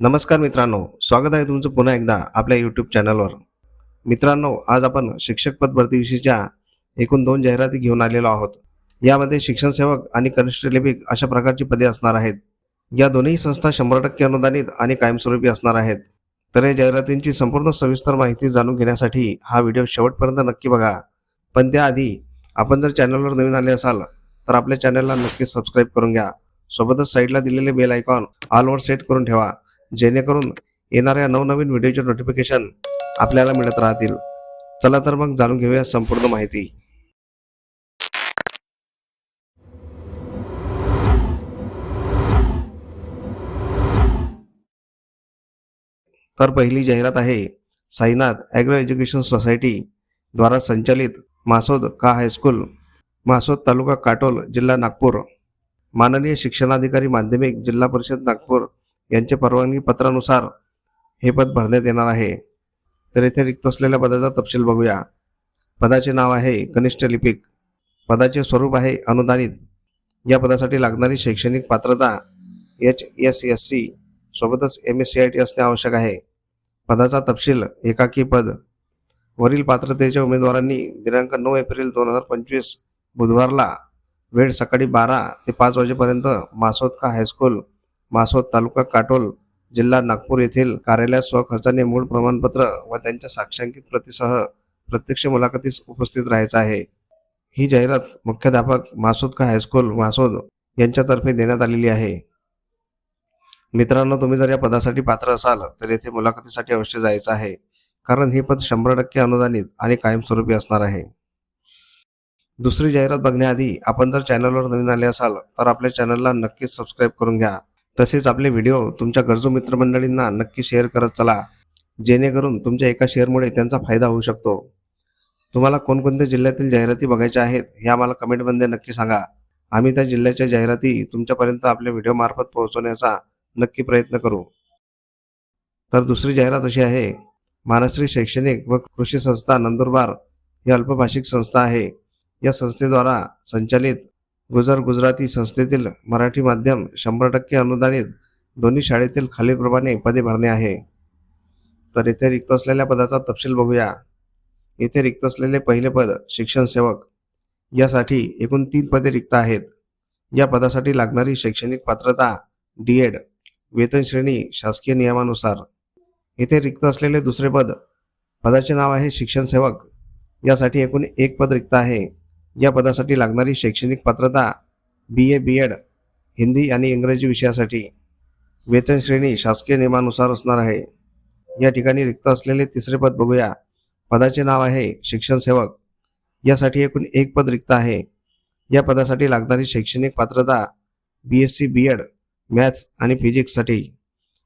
नमस्कार मित्रांनो स्वागत आहे तुमचं पुन्हा एकदा आपल्या यूट्यूब चॅनलवर मित्रांनो आज आपण शिक्षक पद भरतीविषयीच्या एकूण दोन जाहिराती घेऊन आलेलो आहोत. यामध्ये शिक्षण सेवक आणि कनिष्ठ लिपिक अशा प्रकारची पदे असणार आहेत. या दोन्ही संस्था शंभर टक्के अनुदानित आणि कायमस्वरूपी असणार आहेत. तर या जाहिरातींची संपूर्ण सविस्तर माहिती जाणून घेण्यासाठी हा व्हिडिओ शेवटपर्यंत नक्की बघा. पण त्याआधी आपण जर चॅनलवर नवीन आले असाल तर आपल्या चॅनलला नक्की सबस्क्राईब करून घ्या. सोबतच साईडला दिलेले बेल आयकॉन ऑलवर सेट करून ठेवा. जेणेकरून येणाऱ्या नवनवीन व्हिडिओचे नोटिफिकेशन आपल्याला मिळत राहतील. चला तर मग जाणून घेऊया संपूर्ण माहिती. तर पहिली जाहिरात आहे साईनाथ ॲग्रो एज्युकेशन सोसायटी द्वारा संचालित मासोद का हायस्कूल मासोद तालुका काटोल जिल्हा नागपूर. माननीय शिक्षणाधिकारी माध्यमिक जिल्हा परिषद नागपूर. यांच्या परवानगी पत्रानुसार हे पद भरण्यात येणार आहे. तर येथे रिक्त असलेल्या पदाचा तपशील बघूया. पदाचे नाव आहे कनिष्ठ लिपिक. पदाचे स्वरूप आहे अनुदानित. या पदासाठी लागणारी शैक्षणिक पात्रता एच एस एस सी सोबतच M S C I T असणे आवश्यक आहे. पदाचा तपशील एकाकी पद. वरील पात्रतेच्या उमेदवारांनी दिनांक नऊ एप्रिल दोन हजार पंचवीस बुधवारला वेळ सकाळी बारा ते पाच वाजेपर्यंत मासोदका हायस्कूल मासोद तालुका काटोल जिल्हा नागपूर येथील कार्यालयात स्वखर्चाने मूळ प्रमाणपत्र व त्यांच्या साक्षांकित प्रतीसह प्रत्यक्ष मुलाखतीस उपस्थित राहायचं आहे. ही जाहिरात मुख्याध्यापक मासोद का हायस्कूल मासोद यांच्यातर्फे देण्यात आलेली आहे. मित्रांनो तुम्ही जर या पदासाठी पात्र असाल तर येथे मुलाखतीसाठी अवश्य जायचं आहे कारण हे पद शंभर टक्के अनुदानित आणि कायमस्वरूपी असणार आहे. दुसरी जाहिरात बघण्याआधी आपण जर चॅनलवर नवीन आले असाल तर आपल्या चॅनलला नक्कीच सबस्क्राईब करून घ्या. तसेच आपले व्हिडिओ तुमच्या गरजू मित्रमंडळींना नक्की शेअर करत चला. जेणेकरून तुमच्या एका शेअरमुळे त्यांचा फायदा होऊ शकतो. तुम्हाला कोणकोणत्या जिल्ह्यातील जाहिराती बघायच्या आहेत हे आम्हाला कमेंटमध्ये नक्की सांगा. आम्ही त्या जिल्ह्याच्या जाहिराती तुमच्यापर्यंत आपल्या व्हिडिओमार्फत पोहोचवण्याचा नक्की प्रयत्न करू. तर दुसरी जाहिरात अशी आहे महाराष्ट्री शैक्षणिक व कृषी संस्था नंदुरबार ही अल्पभाषिक संस्था आहे. या संस्थेद्वारा संचालित गुजर गुजराती संस्थेतील मराठी माध्यम शंभर टक्के अनुदानित दोन्ही शाळेतील खालीलप्रमाणे पदे भरणे आहे. तर येथे रिक्त असलेल्या पदाचा तपशील बघूया. येथे रिक्त असलेले पहिले पद शिक्षण सेवक. यासाठी एकूण तीन पदे रिक्त आहेत. या पदासाठी लागणारी शैक्षणिक पात्रता डी एड वेतन श्रेणी शासकीय नियमानुसार. येथे रिक्त असलेले दुसरे पद पदाचे नाव आहे शिक्षण सेवक. यासाठी एकूण एक पद रिक्त आहे. या पदासाठी लागणारी शैक्षणिक पात्रता बी ए बी एड हिंदी आणि इंग्रजी विषयासाठी वेतन श्रेणी शासकीय नियमानुसार असणार आहे. या ठिकाणी रिक्त असलेले तिसरे पद बघूया. पदाचे नाव आहे शिक्षण सेवक. यासाठी एकूण एक पद रिक्त आहे. या पदासाठी लागणारी शैक्षणिक पात्रता B S C B Ed maths आणि फिजिक्ससाठी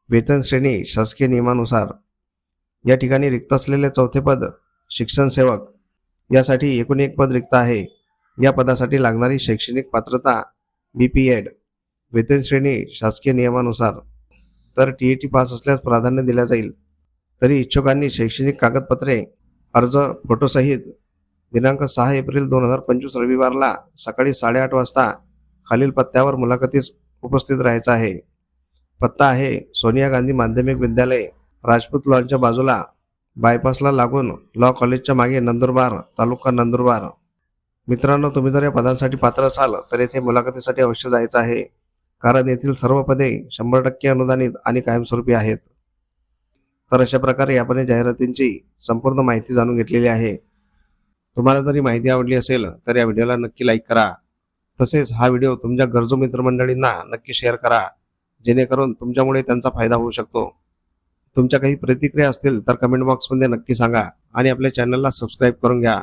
वेतन श्रेणी शासकीय नियमानुसार. या ठिकाणी रिक्त असलेले चौथे पद शिक्षण सेवक. यासाठी एकूण एक पद रिक्त आहे. या पदासाठी लागणारी शैक्षणिक पात्रता बी पी एड वेतन श्रेणी शासकीय नियमानुसार तर टी ए टी पास असल्यास प्राधान्य दिल्या जाईल. तरी इच्छुकांनी शैक्षणिक कागदपत्रे अर्ज फोटोसहित दिनांक सहा एप्रिल दोन हजार पंचवीस रविवारला सकाळी साडेआठ वाजता खालील पत्त्यावर मुलाखतीस उपस्थित राहायचं आहे. पत्ता आहे सोनिया गांधी माध्यमिक विद्यालय राजपूत लॉनच्या बाजूला. बायपासला लागून लॉ कॉलेजच्या मागे नंदुरबार तालुका नंदुरबार. मित्रांनो तुम्ही जर या पदांसाठी पात्र असाल तर येथे मुलाखतीसाठी अवश्य जायचं आहे. कारण येथील सर्व पदे शंभर टक्के अनुदानित आणि कायमस्वरूपी आहेत. तर अशा प्रकारे आपण या जाहिरातींची संपूर्ण माहिती जाणून घेतलेली आहे. तुम्हाला जर ही माहिती आवडली असेल तर या व्हिडिओला नक्की लाईक करा. तसेच हा व्हिडिओ तुमच्या गरजू मित्रमंडळींना नक्की शेअर करा. जेणेकरून तुमच्यामुळे त्यांचा फायदा होऊ शकतो. तुमच्या काही प्रतिक्रिया असतील तर कमेंट बॉक्समध्ये नक्की सांगा आणि आपल्या चॅनलला सबस्क्राईब करून घ्या.